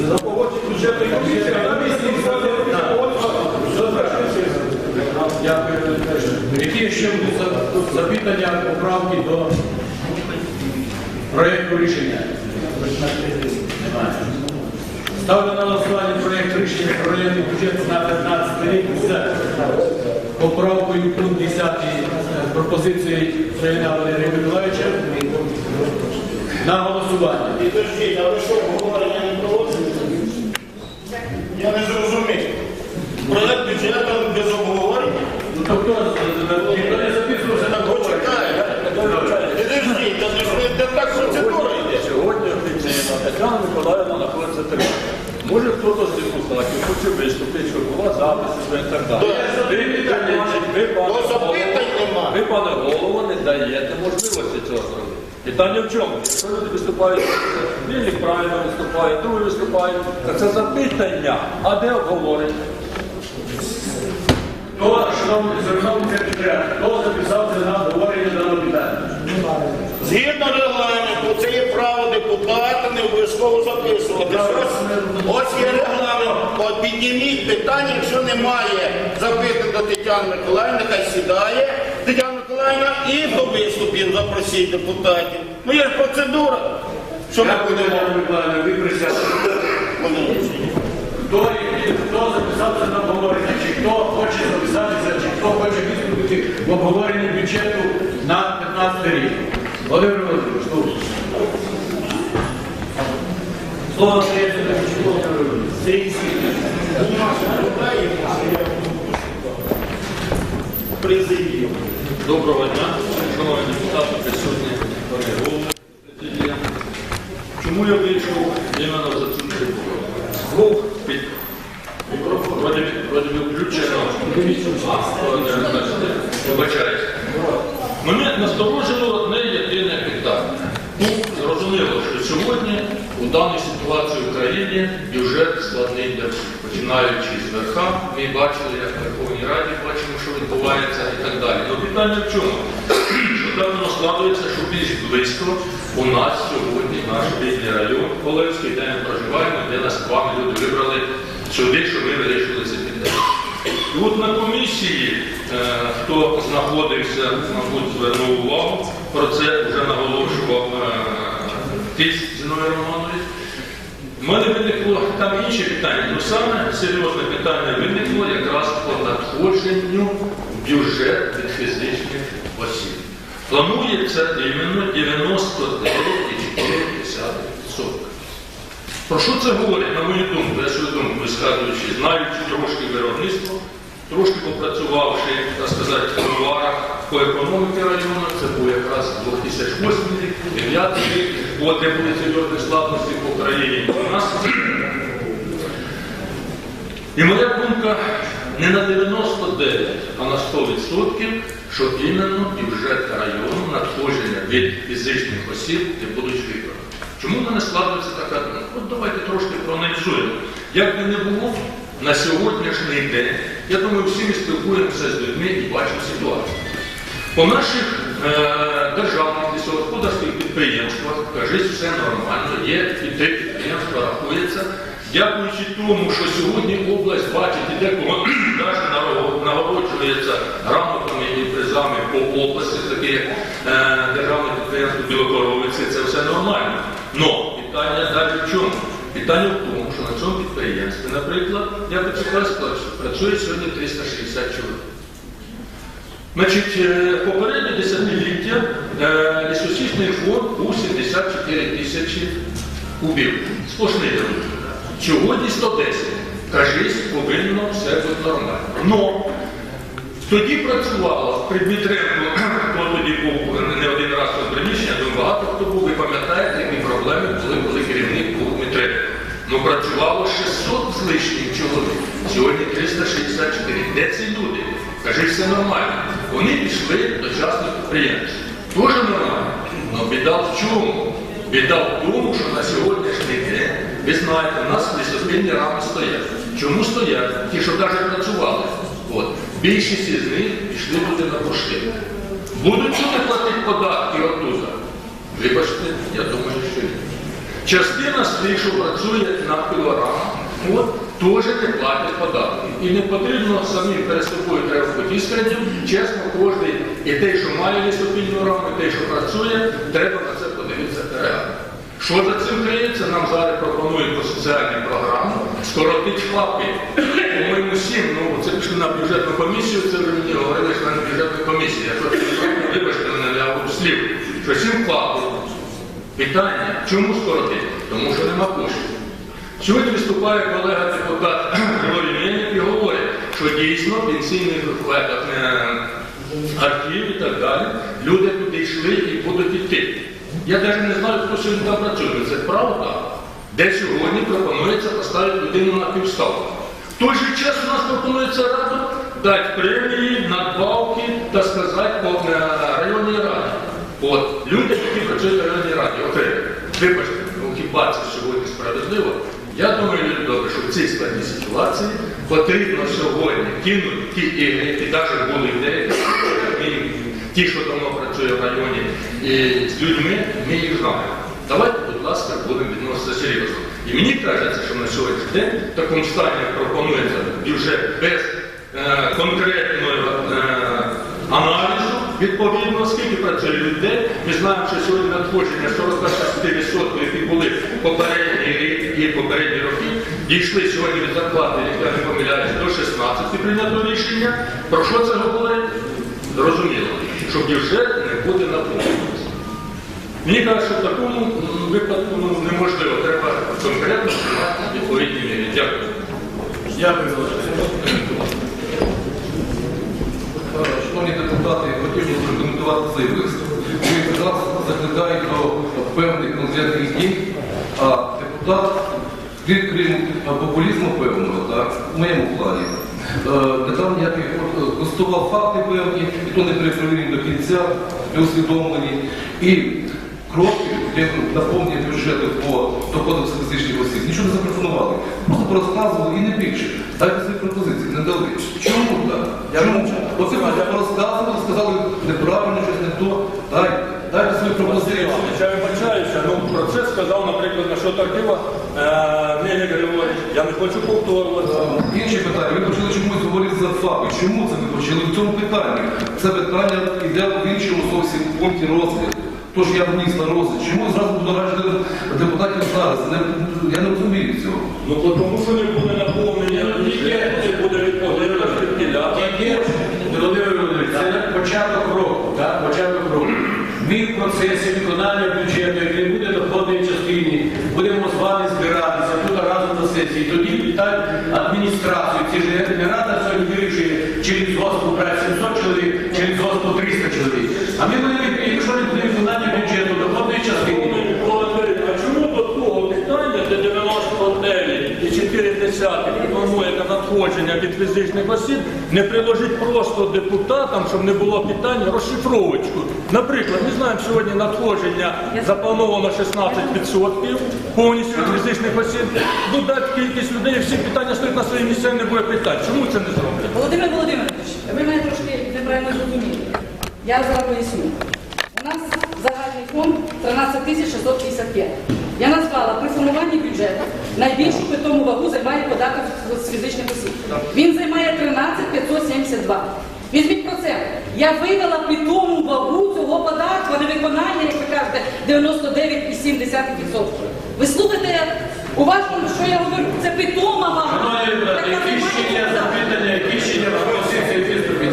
За погодження бюджетної комісії, а там місці Дякую. Які ще запитання, поправки до проєкту рішення? Ставлю на голосування проєкт рішення про районний на 15 рік поправкою пункт 10 е, пропозиції Валерія Миколаївича. На голосування. Я не зрозумів. Проект бюджету без обговорення? Ну то хто е, ніхто не записувався на обговорення? Почекайте. Підождіть, та ж ви так процедура йде. Сьогодні Тетяна Миколаївна знаходиться там. Може хтось з депутатів хоче виступити, щоб була запис і так далі. Ви, пане голово, не даєте можливості цього зробити. Питання в чому? Якщо люди виступають, він правильно виступає, другий виступає, це запитання, а де обговорення? Хто, шановний шановний секретар, хто записався на обговорення даного питання? Згідно регламенту, це є право депутата, не обов'язково записувати. Ось, ось є регламент. От підніміть питання, якщо немає запитань до Тетяни Миколаївни, хай сідає Тетяна Миколаївна і до виступів запросіть депутатів. Ну є ж процедура. Що ми будемо? Ви присягли. Хто, хто записався на обговорення, чи хто хоче записатися, чи хто хоче виступити в обговоренні бюджету на 15 рік? Володимир Володимирович, слухаю. Слово надається Демчуку Володимиру Володимировичу. Президію. Доброго дня, шановні депутати, присутні голови. Чому я вийшов іменно за цю трибуну? Був під вроді включено. Вибачаюсь. Мене насторожило одне єдине питання. Ну, зрозуміло, що сьогодні у даній ситуації в Україні бюджет складний для. Починаючи з верха, ми бачили, як в Верховній Раді бачимо, що відбувається і так далі. Ну питання в чому? Що певно складується, що більш близько у нас сьогодні наш рідний район Олевський, де ми проживаємо, де нас з вами люди вибрали сюди, щоб ми вирішили це. І от на комісії, е, хто знаходився, мабуть, звернув увагу, про це вже наголошував е, Тиць Зіновій Романович. У мене виникло там інші питання, але саме серйозне питання виникло якраз по надходженню бюджет від фізичних осіб. Планується іменно 99,4%. Про що це говорить, на мою думку, я свою думку висказуючи, знаючи трошки виробництво, трошки попрацювавши, так сказати, в кулуарах по економіці району, це був якраз 2008 рік, 2009 рік, от де були серйозні складності по країні. У нас і моя думка не на 99, а на 100%, що іменно бюджет району надходження від фізичних осіб не будуть виконані. Чому в мене складається така думка? От давайте трошки проаналізуємо. Як би не було на сьогоднішній день, я думаю, всі ми спілкуємося з людьми і бачимо ситуацію. По наших е, державних лісогосподарських підприємствах, кажуть, все нормально, є і те підприємство рахується. Дякуючи тому, що сьогодні область бачить і декого нагороджується грамотами і призами по області, таке як е, державне підприємство Білокоровиці, це все нормально. Но питання далі в чому? Питання в тому, що на цьому підприємстві, наприклад, я хочу сказати, працює сьогодні 360 чоловік. Значить, е, попереднє десятиліття е, лісосічний фонд був 74 тисячі кубів. Сплошний дорожній. Сьогодні 110. Кажись, повинно все бути нормально. Но тоді працювало при Дмитренку, хто тоді був не один раз у приміщення, думаю, багато хто був, ви пам'ятаєте, які проблеми були, коли керівник був Дмитренко. Ну працювало 600 з лишнім чоловік. Сьогодні 364. Де ці люди? Кажи, все нормально. Вони пішли до частних підприємств. Дуже нормально. Але біда в чому? Біда в тому, що на сьогоднішній день, ви знаєте, у нас лісоспільні рами стоять. Чому стоять? Ті, що навіть працювали. От. Більшість із них пішли люди на пошти. Будуть сюди платити податки оттуда? Вибачте, я думаю, що ні. Частина з тих, що працює на пілорамах, от, теж не платять податки. І не потрібно самим перед собою треба потіскати. Чесно, кожен і той, що має лісопільну раму, і той, що працює, треба на це подивитися реально. Що за цим криється? Нам зараз пропонують по соціальній програмі скоротити ФАПи. По-моєму, всім, ну це пішли на бюджетну комісію, це вже мені говорили, що на бюджетну комісію. Якщо вибачте мене, я слів, що сім ФАПи. Питання, чому скоротити? Тому що нема коштів. Сьогодні виступає колега депутат Григорій і говорить, що дійсно пенсійний архів і так далі, люди туди йшли і будуть йти. Я навіть не знаю, хто сьогодні там працює. Це правда, де сьогодні пропонується поставити людину на півставку. В той же час у нас пропонується раду дати премії, надбавки та сказати по е, районній раді. От люди, які працюють в районній раді, окремо. Вибачте, ну хіба це сьогодні справедливо? Я думаю, люди добре, що в цій складній ситуації потрібно сьогодні кинути ті ігри, які навіть були і ті, що давно працює в районі, і з людьми, ми їх знаємо. Давайте, будь ласка, будемо відноситися серйозно. І мені кажеться, що на сьогоднішній день в такому стані пропонується бюджет без е, конкретної е, аналізу, відповідно, скільки працює людей. Ми знаємо, що сьогодні надходження 46%, які були попередні рік і попередні роки, дійшли сьогодні від зарплати, як я не помиляюсь, до 16 прийнято рішення. Про що це говорить? Зрозуміло, що бюджет не буде наповнюватися. Мені кажуть, що в такому випадку ну, неможливо. Треба конкретно приймати відповідні міри. Дякую. Дякую, Володимир. Шановні депутати, хотів би прокоментувати цей виступ. Ви нас закликають до певних конкретних дій, а депутат, крім, крім популізму певного, так, в моєму плані, не дав ніяких от, констатував факти певні, і то не перепровірені до кінця, не усвідомлені. І кроків для наповнення бюджету по доходам фізичних осіб нічого не запропонували. Просто порозказували і не більше. Дайте свої пропозиції, не дали. Чому так? Чому? Оце просто порозказували, сказали неправильно, щось не то. Дайте, дайте свої пропозиції. Я вибачаюся, ну про це сказав, наприклад, на що Тарківа Мельник Григорій. Я не хочу повторювати. Інші питання, ви почали чомусь говорити за ФАПи. Чому це ви почали в цьому питанні? Це питання йде в іншому зовсім пункті розгляду. Тож я вніс на розгляд. Чому зразу буду раджати депутатів зараз? Не, я не розумію цього. Ну тому що не буде наповнення, тільки не буде відповідно швидкіля. Тільки, Володимир Володимирович, це початок року, так? початок року. Ми в процесі виконання бюджету, який буде доходної частині, будемо з вами збиратися тут разом до сесії. Тоді питань адміністрацію. Ці ж не рада сьогодні вирішує, через госпу брати 700 чоловік, через госпу 300 чоловік. А ми будемо, якщо не буде виконання бюджету, доходної частини. А чому до того питання, де 99 і 4 десятки пропонує на надходження від фізичних осіб, не приложить просто депутатам, щоб не було питань, розшифровочку. Наприклад, ми знаємо сьогодні надходження заплановано 16% повністю від фізичних осіб. Додати кількість людей, всі питання стоять на свої місця, не буде питань. Чому це не зроблять? Володимир Володимирович, ви мене трошки неправильно зрозуміли. Я зараз поясню. У нас загальний фонд 13 тисяч 655. Я назвала при формуванні бюджету найбільшу питому вагу займає податок з фізичних осіб. Він займає 13572. Візьміть про це. Я вивела питому вагу цього податку, не виконання, як ви кажете, 99,7%. Ви слухайте уважно, що я говорю. Це питома вага. Шановні депутати, яке ще є запитання, які ще є пропозиції виступів?